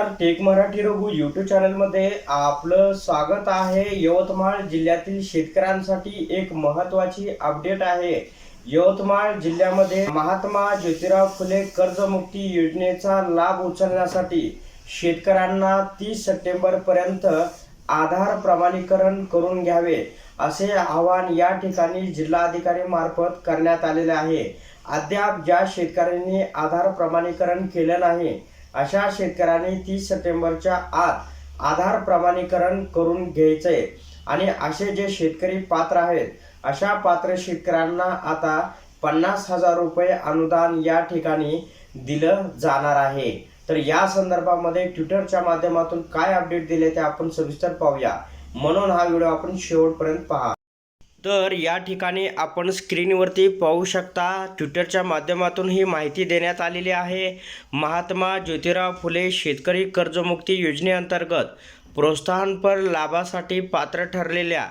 Take Marathi Raghu YouTube चॅनलमध्ये आपलं स्वागत आहे. यवतमाळ जिल्ह्यातील शेतकऱ्यांसाठी एक महत्त्वाची अपडेट आहे. यवतमाळ जिल्ह्यामध्ये महात्मा ज्योतिराव फुले कर्जमुक्ती योजनेचा लाभ उचलण्यासाठी शेतकऱ्यांना तीस सप्टेंबर पर्यंत आधार प्रमाणीकरण करून घ्यावे असे आवाहन या ठिकाणी जिल्हाधिकारी मार्फत करण्यात आलेले आहे. अद्याप ज्या शेतकऱ्यांनी आधार प्रमाणीकरण केलं नाही अशा शेतकऱ्यांनी तीस सप्टेंबरच्या आत आधार प्रमाणीकरण करून घ्यायचंय. आणि असे जे शेतकरी पात्र आहेत अशा पात्र शेतकऱ्यांना आता पन्नास हजार रुपये अनुदान या ठिकाणी दिलं जाणार आहे. तर या संदर्भामध्ये ट्विटरच्या माध्यमातून काय अपडेट दिले ते आपण सविस्तर पाहूया. म्हणून हा व्हिडिओ आपण शेवटपर्यंत पहा. तर या ठिकाणी आपण स्क्रीनवरती पाहू शकता ट्विटरच्या माध्यमातून ही माहिती देण्यात आलेली आहे. महात्मा ज्योतिराव फुले शेतकरी कर्जमुक्ती योजनेअंतर्गत प्रोत्साहनपर लाभासाठी पात्र ठरलेल्या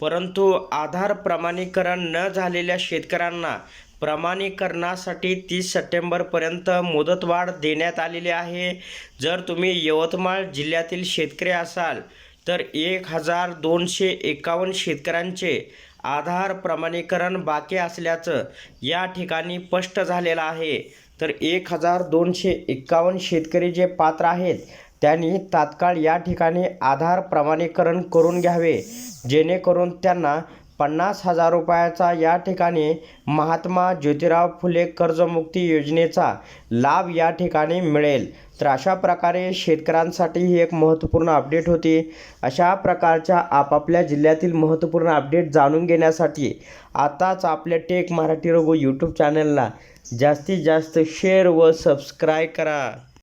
परंतु आधार प्रमाणीकरण न झालेल्या शेतकऱ्यांना प्रमाणीकरणासाठी तीस सप्टेंबरपर्यंत मुदतवाढ देण्यात आलेली आहे. जर तुम्ही यवतमाळ जिल्ह्यातील शेतकरी असाल तर एक हजार दोनशे एकावन्न शेतकऱ्यांचे आधार प्रमाणीकरण बाकी असल्याचं या ठिकाणी स्पष्ट झालेलं आहे. तर एक हजार दोनशे एकावन्न शेतकरी जे पात्र आहेत त्यांनी तात्काळ या ठिकाणी आधार प्रमाणीकरण करून घ्यावे जेणेकरून त्यांना पन्नास हजार रुपयाचा या ठिकाणी महात्मा ज्योतिराव फुले कर्जमुक्ती योजनेचा लाभ या ठिकाणी मिळेल. तर अशा प्रकारे शेतकऱ्यांसाठी ही एक महत्त्वपूर्ण अपडेट होती. अशा प्रकारच्या आपापल्या जिल्ह्यातील महत्त्वपूर्ण अपडेट जाणून घेण्यासाठी आताच आपल्या टेक मराठी रघु यूट्यूब चॅनलला जास्तीत जास्त शेअर व सबस्क्राईब करा.